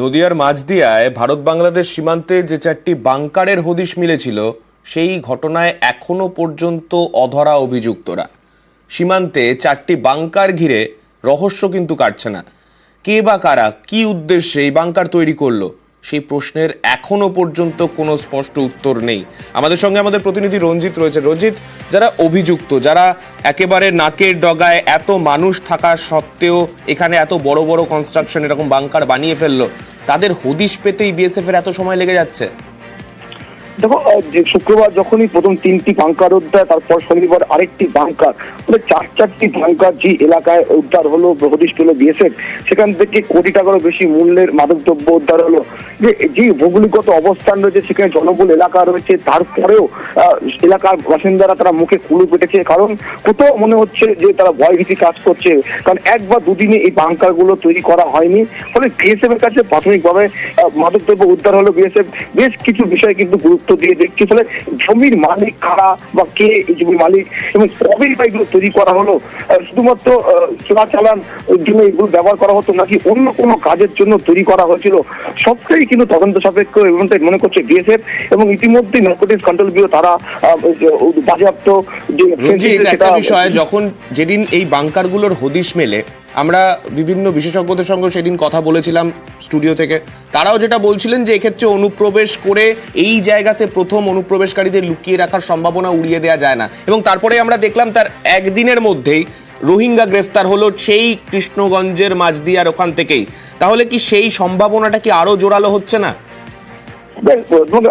নদিয়ার মাঝদিয়ায় ভারত বাংলাদেশ সীমান্তে যে চারটি বাংকারের হদিশ মিলেছিল, সেই ঘটনায় এখনও পর্যন্ত অধরা অভিযুক্তরা। সীমান্তে চারটি বাংকার ঘিরে রহস্য কিন্তু কাটছে না। কে বা কারা, কি উদ্দেশ্যে এই বাংকার তৈরি করল? সেই প্রশ্নের এখনও পর্যন্ত কোনো স্পষ্ট উত্তর নেই। আমাদের সঙ্গে আমাদের প্রতিনিধি রঞ্জিত রয়েছে রঞ্জিত, যারা অভিযুক্ত, যারা একেবারে নাকের ডগায় এত মানুষ থাকা সত্ত্বেও এখানে এত বড় বড় কনস্ট্রাকশন এরকম বাংকার বানিয়ে ফেলল, তাদের হদিশ পেতেই বিএসএফ এর এত সময় লেগে যাচ্ছে? দেখো যে শুক্রবার যখনই প্রথম তিনটি বাংকার উদ্ধার, তারপর শনিবার আরেকটি বাংকার মানে চার চারটি বাংকার যে এলাকায় উদ্ধার হলো হদিশ পেল বিএসএফ, সেখান থেকে কোটি টাকারও বেশি মূল্যের মাদকদ্রব্য উদ্ধার হলো। যে যে ভৌগোলিকগত অবস্থান রয়েছে, সেখানে জনবহুল এলাকা রয়েছে, তারপরেও এলাকার বাসিন্দারা তারা মুখে কুলু পেটেছে, কারণ কোথাও মনে হচ্ছে যে তারা ভয় ভীতি কাজ করছে, কারণ এক বা দুদিনে এই বাংকারগুলো তৈরি করা হয়নি। ফলে বিএসএফ এর কাছে প্রাথমিকভাবে মাদকদ্রব্য উদ্ধার হলো বিএসএফ। বেশ কিছু বিষয় কিন্তু গুরুত্ব দিয়ে দেখছে ফলে জমির মালিক কারা বা কে এই জমির মালিক এবং কবে বা এগুলো তৈরি করা হলো? শুধুমাত্র আহ, চোরাচালান জন্য এগুলো ব্যবহার করা হতো নাকি অন্য কোনো কাজের জন্য তৈরি করা হয়েছিল? সবটাই কিন্তু তদন্ত সাপেক্ষ এমনটাই মনে করছে বিএসএফ এবং ইতিমধ্যে নার্কোটিক্স কন্ট্রোল ব্যুরো তারা বাজেয়াপ্ত যে একটা সেটা- বিষয় যখন যেদিন এই বাংকারগুলোর হদিশ মেলে আমরা বিভিন্ন বিশেষজ্ঞদের সঙ্গে সেদিন কথা বলেছিলাম স্টুডিও থেকে। তারাও যেটা বলছিলেন যে এক্ষেত্রে অনুপ্রবেশ করে এই জায়গাতে প্রথম অনুপ্রবেশকারীদের লুকিয়ে রাখার সম্ভাবনা উড়িয়ে দেওয়া যায় না। এবং তারপরে আমরা দেখলাম তার একদিনের মধ্যেই রোহিঙ্গা গ্রেফতার হলো সেই কৃষ্ণগঞ্জের মাঝদিয়ার ওখান থেকেই। তাহলে কি সেই সম্ভাবনাটা কি আরও জোরালো হচ্ছে না? দেখ,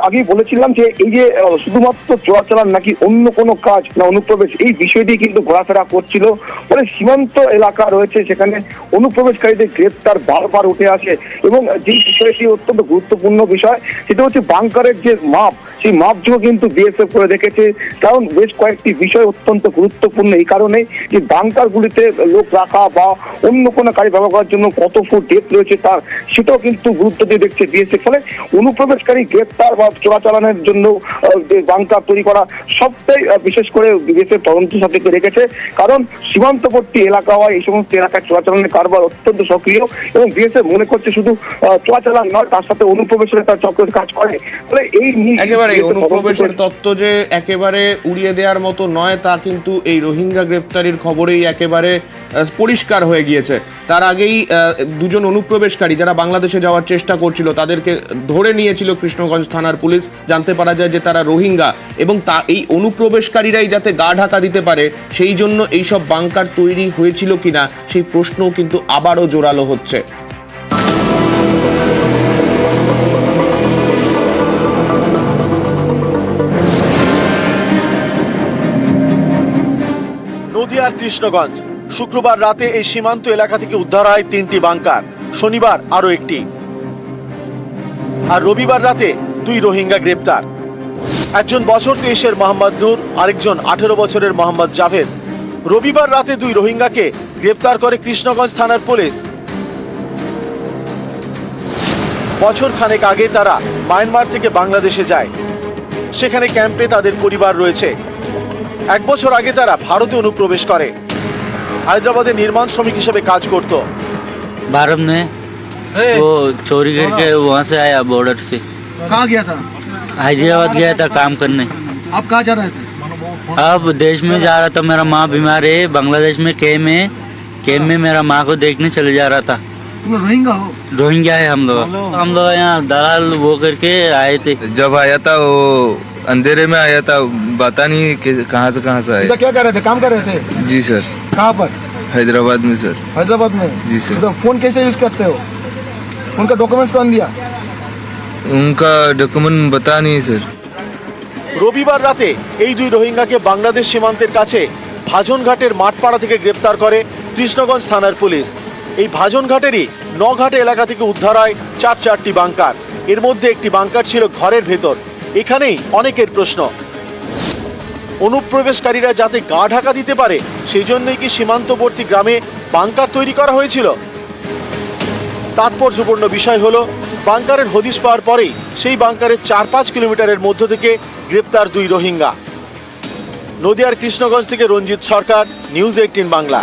আগেই বলেছিলাম যে এই যে শুধুমাত্র চোরাচালান নাকি অন্য কোনো কাজ না অনুপ্রবেশ এই বিষয়টি কিন্তু ঘোরাফেরা করছিল। ফলে সীমান্ত এলাকা রয়েছে সেখানে অনুপ্রবেশকারীদের গ্রেপ্তার বারবার উঠে আসে। এবং যে বিষয়টি অত্যন্ত গুরুত্বপূর্ণ বিষয় সেটা হচ্ছে বাংকারের যে মাপ সেই মাপগুলো কিন্তু বিএসএফ করে রেখেছে। কারণ বেশ কয়েকটি বিষয় অত্যন্ত গুরুত্বপূর্ণ এই কারণে যে বাংকারগুলিতে লোক রাখা বা অন্য কোনো কাজে ব্যবহার করার জন্য কত ফুট ডেপ রয়েছে তার, সেটাও কিন্তু গুরুত্ব দিয়ে দেখছে বিএসএফ ফলে অনুপ্রবেশকারী গ্রেপ্তার বা চোরাচালানের জন্য যে বাংকার তৈরি করা সবটাই বিশেষ করে বিএসএফ তদন্ত সাপেক্ষে রেখেছে। কারণ সীমান্তবর্তী এলাকা হয় এই সমস্ত এলাকায় চোরাচালানের কারবার অত্যন্ত সক্রিয় এবং বিএসএফ মনে করছে শুধু চোরাচালান নয় তার সাথে অনুপ্রবেশের তার চক্র কাজ করে। তাহলে এই একেবারে অনুপ্রবেশের তত্ত্ব যে একেবারে উড়িয়ে দেওয়ার মতো নয় তা কিন্তু এই রোহিঙ্গা গ্রেফতারির খবরেই একেবারে পরিষ্কার হয়ে গিয়েছে। তার আগেই দুজন অনুপ্রবেশকারী যারা বাংলাদেশে যাওয়ার চেষ্টা করছিল, তাদেরকে ধরে নিয়েছিল কৃষ্ণগঞ্জ থানার পুলিশ। জানতে পারা যায় যে তারা রোহিঙ্গা এবং তা, এই অনুপ্রবেশকারীরাই যাতে গা ঢাকা দিতে পারে, সেই জন্য এইসব বাংকার তৈরি হয়েছিল কিনা, সেই প্রশ্নও কিন্তু আবারও জোরালো হচ্ছে। কৃষ্ণগঞ্জ। শুক্রবার রাতে এই সীমান্ত এলাকা থেকে উদ্ধার হয় তিনটি বাংকার। শনিবার আরও একটি। আর রবিবার রাতে দুই রোহিঙ্গা গ্রেপ্তার। একজন বছর তেইশের মোহাম্মদ নূর, আরেকজন আঠেরো বছরের মোহাম্মদ জাভেদ। রবিবার রাতে দুই রোহিঙ্গাকে গ্রেপ্তার করে কৃষ্ণগঞ্জ থানার পুলিশ। বছর খানেক আগে তারা মায়ানমার থেকে বাংলাদেশে যায়। সেখানে ক্যাম্পে তাদের পরিবার রয়েছে। এক বছর আগে তারা ভারতে অনুপ্রবেশ করে। हैदराबाद निर्माण श्रमिक हिसाब से काज करत भारत में हाँ। वो चोरी करके हाँ। वहाँ से आया बॉर्डर से। कहाँ गया था? हैदराबाद गया था काम करने। आप कहाँ जा रहे थे? अब देश में जा रहा था मेरा माँ बीमार है बांग्लादेश में के है के में मेरा माँ को देखने चले जा रहा था। रोहिंग्या रोहिंग्या है हम लोग। हम लोग यहाँ दलाल वो करके आए थे। जब आया था वो अंधेरे में आया था पता नहीं कहाँ से कहाँ से आया। क्या कर रहे थे? काम कर रहे थे? जी सर। कहाँ पर हैदराबाद में सर हैदराबाद में जी सर। तो फोन कैसे यूज करते हो उनका डॉक्यूमेंट्स कौन दिया उनका डॉक्यूमेंट बता नहीं सर রবিবার রাতে এই দুই রোহিঙ্গাকে বাংলাদেশ সীমান্তের কাছে ভাজনঘাটের মাঠপাড়া থেকে গ্রেপ্তার করে কৃষ্ণগঞ্জ থানার পুলিশ এই ভাজনঘাটেরই নঘাটে এলাকা থেকে উদ্ধার হয় চার চারটি বাংকার এর মধ্যে একটি বাংকার ছিল ঘরের ভেতর এখানেই অনেকের প্রশ্ন অনুপ্রবেশকারীরা যাতে গা ঢাকা দিতে পারে সেই জন্যই কি সীমান্তবর্তী গ্রামে বাংকার তৈরি করা হয়েছিল? তাৎপর্যপূর্ণ বিষয় হল, বাংকারের হদিশ পাওয়ার পরেই সেই বাংকারের চার পাঁচ কিলোমিটারের মধ্য থেকে গ্রেপ্তার দুই রোহিঙ্গা। নদিয়ার কৃষ্ণগঞ্জ থেকে রঞ্জিত সরকার, নিউজ এইটিন বাংলা।